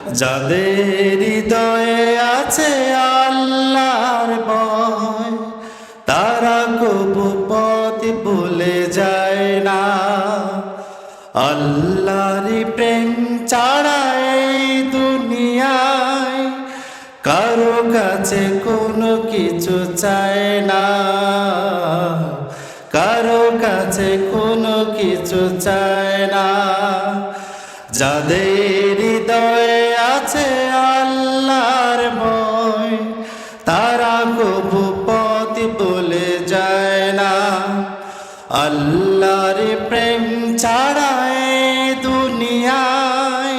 যাদের হৃদয়ে আছে আল্লাহর ভয়, তারা কবু পথ ভুলে যায় না। আল্লাহর প্রেম ছাড়া দুনিয়ায় কারও কাছে কোনো কিছু চায় না। কারও কাছে কোনো কিছু চায় না। যাদের হৃদয়ে আছে আল্লাহর ভয়, তারা কবু পথ বলে যায় না। আল্লাহর প্রেম ছাড়ায় দুনিয়ায়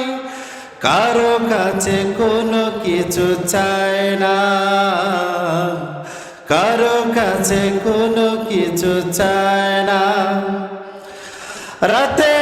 কারও কাছে কোনো কিছু চায় না। কারও কাছে কোনো কিছু চায় না। রাতের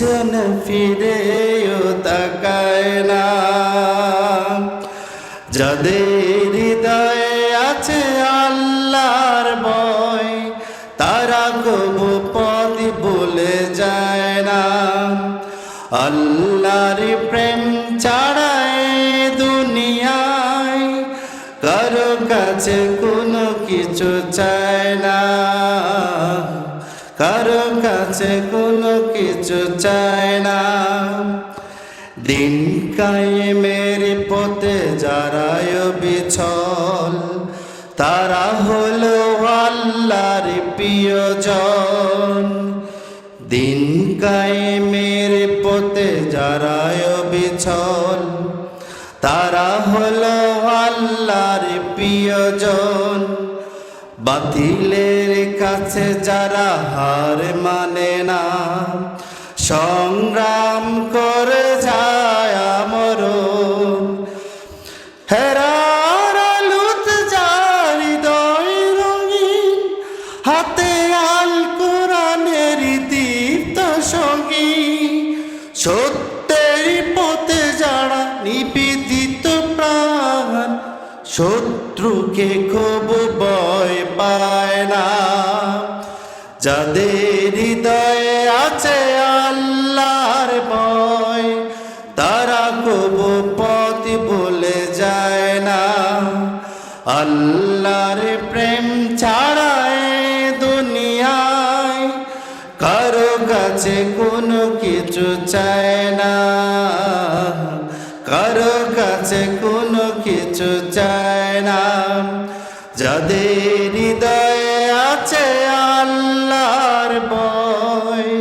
পিছনে ফিরেও তাকায় না। যাদের হৃদয়ে আছে আল্লাহর ভয়, তারা কবু পদ বলে যায় না। আল্লাহর প্রেম ছাড়ায় দুনিয়ায় কারও কাছে কোনো কিছু চায় না। কারও কাছে কোনো কিছু চায় না। দিন কায়েমের পথে যারায় বিছল, তারা হলো আল্লাহর প্রিয়জন। দিন কায়েমের পথে যারায় বিছল, তারা হলো আল্লাহর প্রিয়জন। বাতিলের কাছে যারা হার মানে না, সংগ্রাম করে যায় আমরণ। হেরার আলুত যার হৃদয় রঙিন, হাতে আল কোরআনের দীপ্ত সঙ্গী। সত্যের পথে যারা নিবেদিত শত্রুকে খুব ভয় পায় না। যাদের হৃদয়ে আছে আল্লাহর ভয়, তারা খুব পথ বলে যায় না। আল্লাহর প্রেম ছাড়ায় দুনিয়ায় কারও কাছে কোনো কিছু চায় না। কারও কাছে কোনো যাদের হৃদয়ে আছে আল্লাহর বয়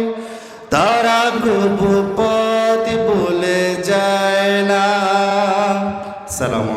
তারা প্রভু পথ বলে যায় না। সালাম